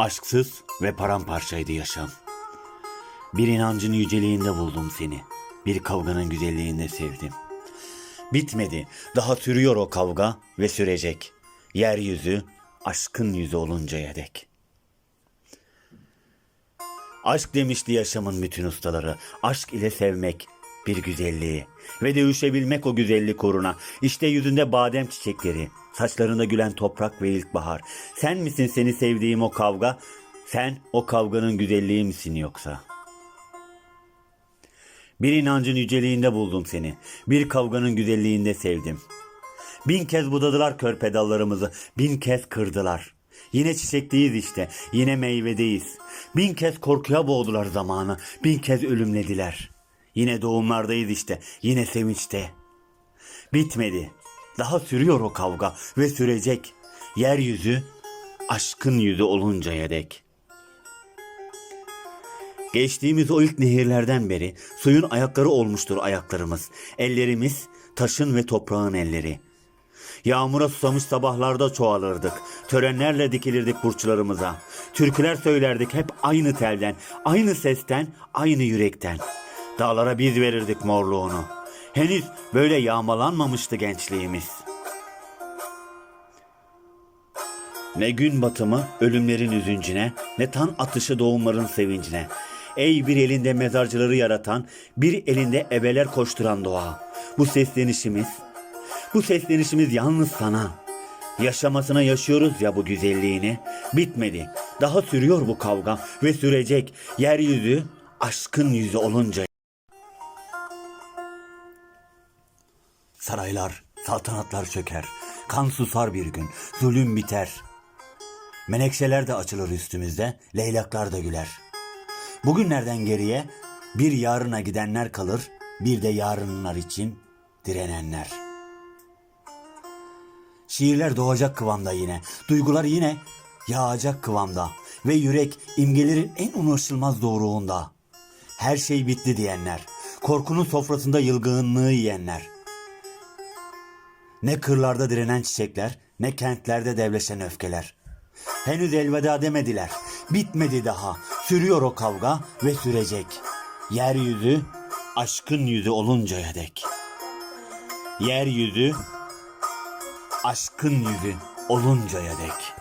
Aşksız ve paramparçaydı yaşam. Bir inancın yüceliğinde buldum seni. Bir kavganın güzelliğinde sevdim. Bitmedi. Daha sürüyor o kavga ve sürecek. Yeryüzü aşkın yüzü oluncaya dek. Aşk demişti yaşamın bütün ustaları. Aşk ile sevmek bir güzelliği ve dövüşebilmek o güzellik uğruna. İşte yüzünde badem çiçekleri, saçlarında gülen toprak ve ilkbahar. Sen misin seni sevdiğim o kavga? Sen o kavganın güzelliği misin yoksa? Bir inancın yüceliğinde buldum seni. Bir kavganın güzelliğinde sevdim. Bin kez budadılar kör pedallarımızı. Bin kez kırdılar. Yine çiçekteyiz işte. Yine meyvedeyiz. Bin kez korkuya boğdular zamanı. Bin kez ölümlediler. Yine doğumlardayız işte. Yine sevinçte. Bitmedi. Daha sürüyor o kavga ve sürecek. Yeryüzü aşkın yüzü oluncaya dek. Geçtiğimiz o ilk nehirlerden beri suyun ayakları olmuştur ayaklarımız. Ellerimiz taşın ve toprağın elleri. Yağmura susamış sabahlarda çoğalırdık. Törenlerle dikilirdik burçlarımıza. Türküler söylerdik hep aynı telden, aynı sesten, aynı yürekten. Dağlara biz verirdik morluğunu. Henüz böyle yağmalanmamıştı gençliğimiz. Ne gün batımı ölümlerin üzüncüne, ne tan atışı doğumların sevincine. Ey bir elinde mezarcıları yaratan, bir elinde ebeler koşturan doğa. Bu seslenişimiz, bu seslenişimiz yalnız sana. Yaşamasına yaşıyoruz ya bu güzelliğini. Bitmedi. Daha sürüyor bu kavga ve sürecek. Yeryüzü aşkın yüzü olunca. Saraylar, saltanatlar çöker. Kan susar bir gün. Zulüm biter. Menekşeler de açılır üstümüzde. Leylaklar da güler. Bugünlerden geriye bir yarına gidenler kalır. Bir de yarınlar için direnenler. Şiirler doğacak kıvamda yine. Duygular yine yağacak kıvamda. Ve yürek imgelerin en ulaşılmaz doğruğunda. Her şey bitti diyenler. Korkunun sofrasında yılgınlığı yiyenler. Ne kırlarda direnen çiçekler, ne kentlerde devleşen öfkeler. Henüz elveda demediler. Bitmedi daha. Sürüyor o kavga ve sürecek. Yeryüzü aşkın yüzü oluncaya dek. Yeryüzü aşkın yüzü oluncaya dek.